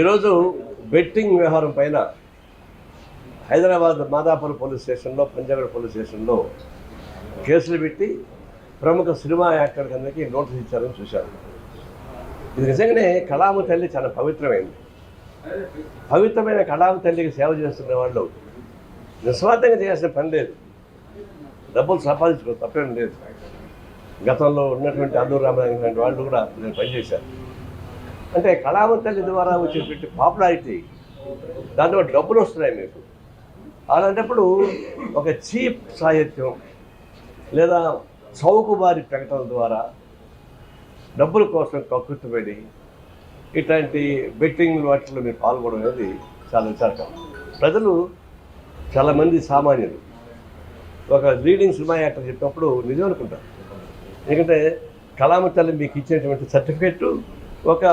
ఈరోజు బెట్టింగ్ వ్యవహారం పైన హైదరాబాద్ మాదాపూర్ పోలీస్ స్టేషన్లో పంజాగఢ్ పోలీస్ స్టేషన్లో కేసులు పెట్టి ప్రముఖ సినిమా యాక్టర్ కిందకి నోటీస్ ఇచ్చారని చూశారు. ఇది నిజంగానే కళామ తల్లి చాలా పవిత్రమైంది. పవిత్రమైన కళామ తల్లికి సేవ చేస్తున్న వాళ్ళు నిస్వార్థంగా చేయాల్సిన పని లేదు. డబ్బులు సంపాదించుకో తప్పేం లేదు. గతంలో ఉన్నటువంటి అల్లూరు రామరాజు లాంటి వాళ్ళు కూడా నేను పనిచేశారు. అంటే కళామ ద్వారా వచ్చేటువంటి పాపులారిటీ దాంట్లో డబ్బులు వస్తున్నాయి మీకు. అలాంటప్పుడు ఒక చీప్ సాహిత్యం లేదా చౌకబారి ప్రకటన ద్వారా డబ్బుల కోసం కక్కుర్తిపడి ఇట్లాంటి బెట్టింగ్ వాటిలో మీరు పాల్గొనడం అనేది చాలా విచారకం ప్రజలు చాలామంది సామాన్యులు. ఒక లీడింగ్ సినిమా యాక్టర్ చెప్పినప్పుడు నిజం అనుకుంటారు. ఎందుకంటే కళామ తల్లి మీకు ఇచ్చినటువంటి సర్టిఫికెట్ ఒక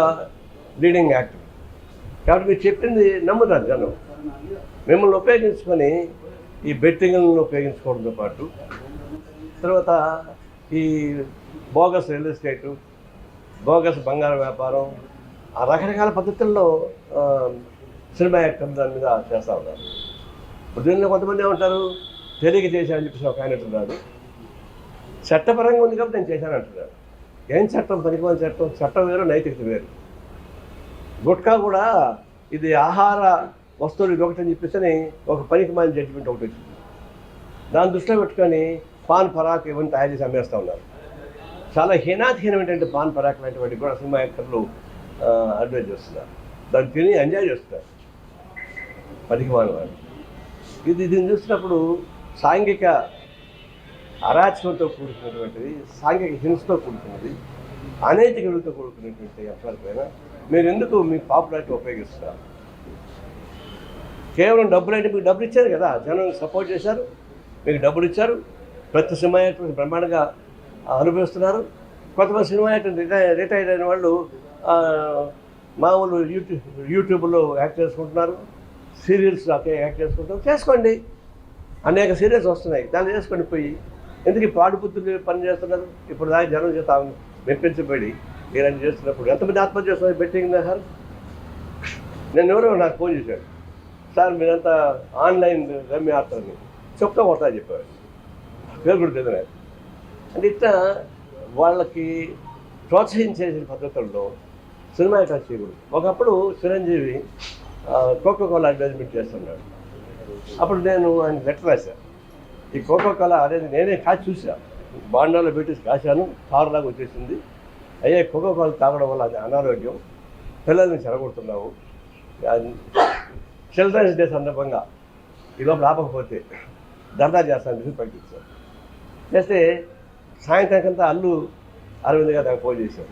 లీడింగ్ యాక్టర్ కాబట్టి మీరు చెప్పింది నమ్ముతారు జనం. మిమ్మల్ని ఉపయోగించుకొని ఈ బెట్టింగ్లను ఉపయోగించుకోవడంతో పాటు తర్వాత ఈ బోగస్ రియల్ ఎస్టేటు బోగస్ బంగారం వ్యాపారం ఆ రకరకాల పద్ధతుల్లో సినిమా యాక్టర్ దాని మీద చేస్తూ ఉన్నారు. ఉదయంలో కొంతమంది ఏమంటారు? తెలియక చేశానని చెప్పేసి ఒక ఆయన అంటున్నాడు. చట్టపరంగా ఉంది కాబట్టి నేను చేశాను అంటున్నాడు. ఏం చట్టం? పనికిమాల చట్టం? చట్టం వేరు నైతికత వేరు. గుట్కా కూడా ఇది ఆహార వస్తువులు ఇది ఒకటి చెప్పేసి ఒక పనికి మాలిన జడ్జిమెంట్ ఒకటి వచ్చింది. దాని దృష్టిలో పెట్టుకొని పాన్ పరాక్ ఇవన్నీ తయారు చేసి అమ్మేస్తూ ఉన్నారు. చాలా హీనాతిహీనమైనటువంటి పాన్ పరాక్ లాంటి వాటికి కూడా సినిమా యాక్టర్లు అడ్వైజ్ చేస్తున్నారు. దాన్ని తిని ఎంజాయ్ చేస్తారు పనికి మాలిన వాళ్ళు. ఇది దీన్ని చూసినప్పుడు సాంఘిక అరాచకంతో కూడుకున్నటువంటిది సాంఘిక హింసతో కూడుకున్నది అనైతిక విలువతో కూడుకున్నటువంటి అంశాలపైన మీరు ఎందుకు మీ పాపులారిటీ ఉపయోగిస్తున్నారు? కేవలం డబ్బులు అంటే మీకు డబ్బులు ఇచ్చారు కదా జనం సపోర్ట్ చేశారు మీకు డబ్బులు ఇచ్చారు ప్రతి సినిమా యాక్టర్ బ్రహ్మాండంగా అనుభవిస్తున్నారు. కొంతమంది సినిమా యాక్టర్ రిటైర్ రిటైర్ అయిన వాళ్ళు మామూలు యూట్యూబ్ యూట్యూబ్లో యాక్ట్ చేసుకుంటున్నారు సీరియల్స్ యాక్ట్ చేసుకుంటారు చేసుకోండి. అనేక సీరియల్స్ వస్తున్నాయి. దాన్ని చేసుకోండి పోయి ఎందుకు ఈ పాడుపుత్రులు పని చేస్తున్నారు? ఇప్పుడు దాకా జనం చేత మెప్పించబడి ఇలాంటి చేస్తున్నప్పుడు ఎంతమంది ఆత్మహత్య చేస్తున్నారు? బెట్టింగ్ సార్ నేను ఎవరో నాకు ఫోన్ చేశాడు. సార్ మీరంతా ఆన్లైన్ రమ్మి ఆడతారని చెప్తా కొడతా చెప్పారు. పేరు కూడా తెలియదు. అంటే ఇట్లా వాళ్ళకి ప్రోత్సహించేసిన పద్ధతుల్లో సినిమా యాక్టర్ చేయకూడదు. ఒకప్పుడు చిరంజీవి కోకో కోలా అడ్వర్టైజ్మెంట్ చేస్తున్నాడు. అప్పుడు నేను ఆయన లెటర్ రాశాను. ఈ కోకోకోలా అనేది నేనే కాచి చూసా బాండాలో పెట్టి కాశాను తారులాగా వచ్చేసింది. అయ్యే కోకో కోలా తాగడం వల్ల అది అనారోగ్యం. పిల్లల్ని చెరగొడుతున్నావు. చిల్డ్రన్స్ డే సందర్భంగా ఈ లోపల ఆపకపోతే దర్దా చేస్తాను చెప్పి ప్రకటించాను చేస్తే సాయంత్రానికంతా అల్లు అరవింద్ గారు నాకు ఫోన్ చేశాను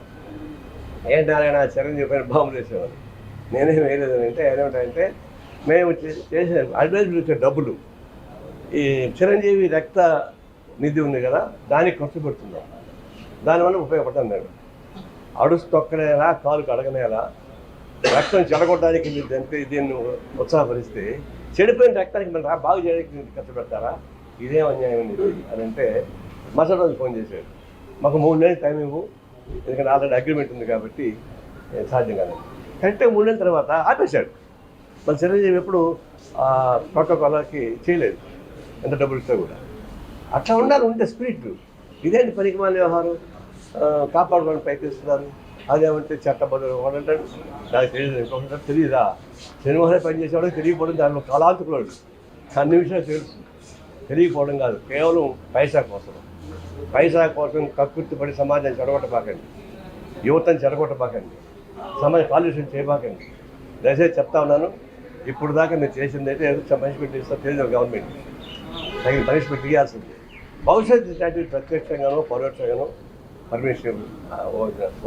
ఏంటి నారాయణ చిరంజీవి పైన బాంబులు వేసేవాళ్ళు. నేనేం వేయలేదని అంటే ఆయన మేము చేసే అడ్వైజ్ డబ్బులు ఈ చిరంజీవి రక్త నిధి ఉంది కదా దానికి ఖర్చు పెడుతున్నాం. దానివల్ల ఉపయోగపడతాను నేను అడుసు తొక్కనేలా కాలు కడగనేలా రక్తం చెడగొట్టడానికి మీరు దానికి దీన్ని ఉత్సాహపరిస్తే చెడిపోయిన రక్తానికి మనం రా- బాగు చేయడానికి ఖర్చు పెడతారా? ఇదేం అన్యాయం ఇది. అని అంటే మరుసటి రోజు ఫోన్ చేశాడు. మాకు మూడు నెలలు టైం ఇవ్వు ఎందుకంటే ఆల్రెడీ అగ్రిమెంట్ ఉంది కాబట్టి సాధ్యం కాదు కరెక్ట్గా మూడు నెలల తర్వాత ఆపేశాడు. మన చిరంజీవి ఎప్పుడు ప్రోటోకాల్కి చేయలేదు. ఎంత డబ్బులు కూడా. అట్లా ఉండాలి ఉంటే స్పిరిట్ ఇదేంటి పనికిమాల వ్యవహారం? కాపాడుకోవడం ప్రయత్నిస్తున్నారు. అదేమంటే చట్టబద్ధం ఒకటంటాడు నాకు తెలియదు ఇంకొకటి తెలియదా? సినిమాలో పనిచేసేవాడు తెలియకపోవడం దానిలో కళాంతకులాడు అన్ని విషయాలు తెలుసు. తెలియకపోవడం కాదు కేవలం పైసా కోసం. పైసా కోసం కక్కుర్తిపడి సమాజాన్ని చెడగొట్టబాకండి. యువతను చెడగొట్టబాకండి. సమాజ కాలుష్యం చేయబాకండి. దయచేసి చెప్తా ఉన్నాను. ఇప్పుడు దాకా మీరు చేసింది అయితే ఏదో పనిష్మెంట్ ఇస్తా తెలియదు గవర్నమెంట్ తగిన పనిష్మెంట్ ఇవ్వాల్సింది భవిష్యత్తు ఇట్లాంటివి ప్రత్యక్షంగానో పరోక్షంగానో పర్మిషన్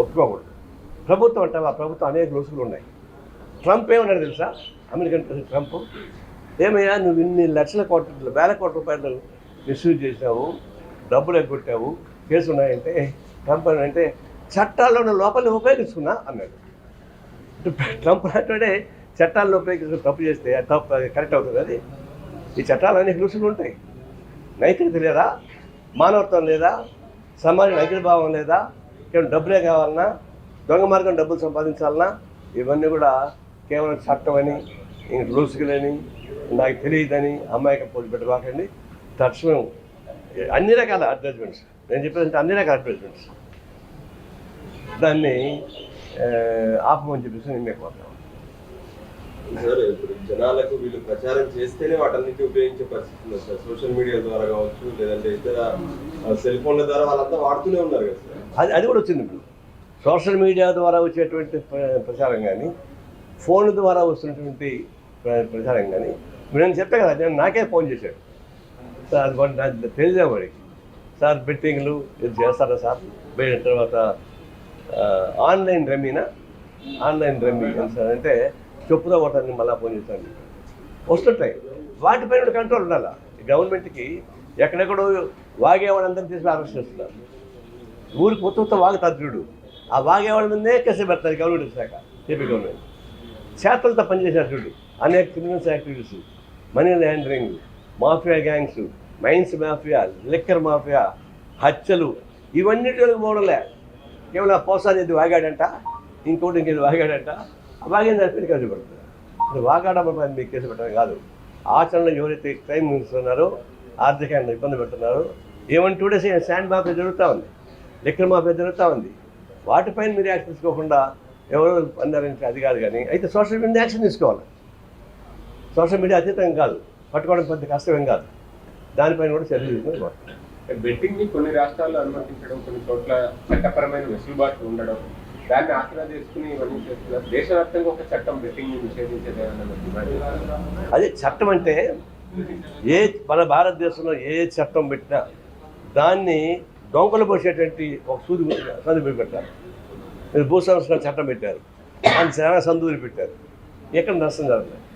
ఒప్పుకోకూడదు. ప్రభుత్వం అంటే ఆ ప్రభుత్వం అనేక లొసుగులు ఉన్నాయి. ట్రంప్ ఏమన్నాడు తెలుసా? అమెరికన్ ప్రెసిడెంట్ ట్రంప్ ఏమయ్యా నువ్వు ఇన్ని లక్షల కోట్ల వేల కోట్ల రూపాయలు మిస్యూజ్ చేసావు డబ్బులు ఎగ్గొట్టావు కేసు ఉన్నాయంటే ట్రంప్ అంటే చట్టాల్లో ఉన్న లోపలిని ఉపయోగించుకున్నా అన్నాడు. ట్రంప్ అంటే చట్టాలను ఉపయోగించుకుని తప్పు చేస్తే తప్పు అది కరెక్ట్ అవుతుంది. అది ఈ చట్టాలు అనేక రుసులు ఉంటాయి. నైతికత లేదా? మానవత్వం లేదా? సమాజం నైతిక భావం లేదా? కేవలం డబ్బులే కావాలన్నా దొంగ మార్గం డబ్బులు సంపాదించాలన్నా ఇవన్నీ కూడా కేవలం చట్టమని అని ఇంక రూల్స్లని నాకు తెలియదని అమ్మాయికి పోటీ పెట్టబాకండి తక్షణం అన్ని రకాల అడ్వర్టైజ్మెంట్స్ నేను చెప్పేదంటే అన్ని రకాల అడ్వర్టైజ్మెంట్స్ దాన్ని ఆపమని చెప్పేసి నేను మీకు సార్ ఇప్పుడు జనాలకు వీళ్ళు ప్రచారం చేస్తేనే వాటన్నిటి ఉపయోగించే పరిస్థితి ఉంది సార్. సోషల్ మీడియా ద్వారా కావచ్చు లేదంటే ఇతర సెల్ ఫోన్ల ద్వారా వాళ్ళంతా వాడుతూనే ఉన్నారు కదా సార్. అది అది కూడా వచ్చింది ఇప్పుడు. సోషల్ మీడియా ద్వారా వచ్చేటువంటి ప్ర- ప్రచారం కానీ ఫోన్ ద్వారా వస్తున్నటువంటి ప్ర- ప్రచారం కానీ ఇప్పుడు నేను చెప్పా కదా నేను నాకే ఫోన్ చేశాడు. సార్ అది నాకు వాడికి సార్ బెట్టింగ్లు ఇది చేస్తారా సార్? తర్వాత ఆన్లైన్ రమ్మీనా ఆన్లైన్ రమ్మీ సార్ అంటే చెప్పుదా ఒకటాన్ని మళ్ళీ ఫోన్ చేస్తాను వస్తుంటాయి వాటిపైన కంట్రోల్ ఉండాలి. గవర్నమెంట్కి ఎక్కడెక్కడో వాగేవాళ్ళందరినీ తీసి అరెస్ట్ చేస్తున్నారు. ఊరికి మొత్తం వాగుతారు చూడు ఆ వాగేవాళ్ళ మీదే కేసు పెడతారు గవర్నమెంట్ శాఖ ఏపీ గవర్నమెంట్. చేతలతో పనిచేశారు చూడు. అనేక criminals activities money laundering mafia gangs mines mafia liquor mafia హత్యలు ఇవన్నిటి పోవడంలే. కేవలం ఆ వాగాడంట ఇంకోటి ఇంకేది వాగాడంట. అలాగే వాగిన దాని కేసు పెడుతుంది పైన మీకు కేసు పెట్టడం కాదు. ఆచరణలో ఎవరైతే క్రైమ్ ఉన్నారో ఆర్థికంగా ఇబ్బంది పెడుతున్నారో ఏమని టూ డేస్ శాండ్ మాఫియా జరుగుతూ ఉంది. లిక్కర్ మాఫియా జరుగుతూ ఉంది. వాటిపైన మీరు యాక్షన్ తీసుకోకుండా ఎవరో అన్నారంటే అది కాదు కానీ అయితే సోషల్ మీడియా యాక్షన్ తీసుకోవాలి. సోషల్ మీడియా అతీతం కాదు. పట్టుకోవడం పెద్ద కష్టమేం కాదు. దానిపైన కూడా చర్యలు తీసుకుని బెట్టింగ్ని కొన్ని రాష్ట్రాల్లో అనుమతించడం కొన్ని చోట్ల చట్టపరమైన వెసులుబాటు ఉండడం దాన్ని ఆసరా చేసుకుని ఇవన్నీ చేస్తున్నారు. దేశవ్యాప్తంగా ఒక చట్టం బెట్టింగ్ నిషేధించేది ఏమన్నా అదే చట్టం అంటే ఏ మన భారతదేశంలో ఏ చట్టం పెట్టినా దాన్ని డొంకలు పోసేటువంటి ఒక సూది సందు పెట్టారు. మీరు భూ సంస్కరణ చట్టం పెట్టారు. దాన్ని చాలా సందూరి పెట్టారు. ఎక్కడ నష్టం జరగలేదు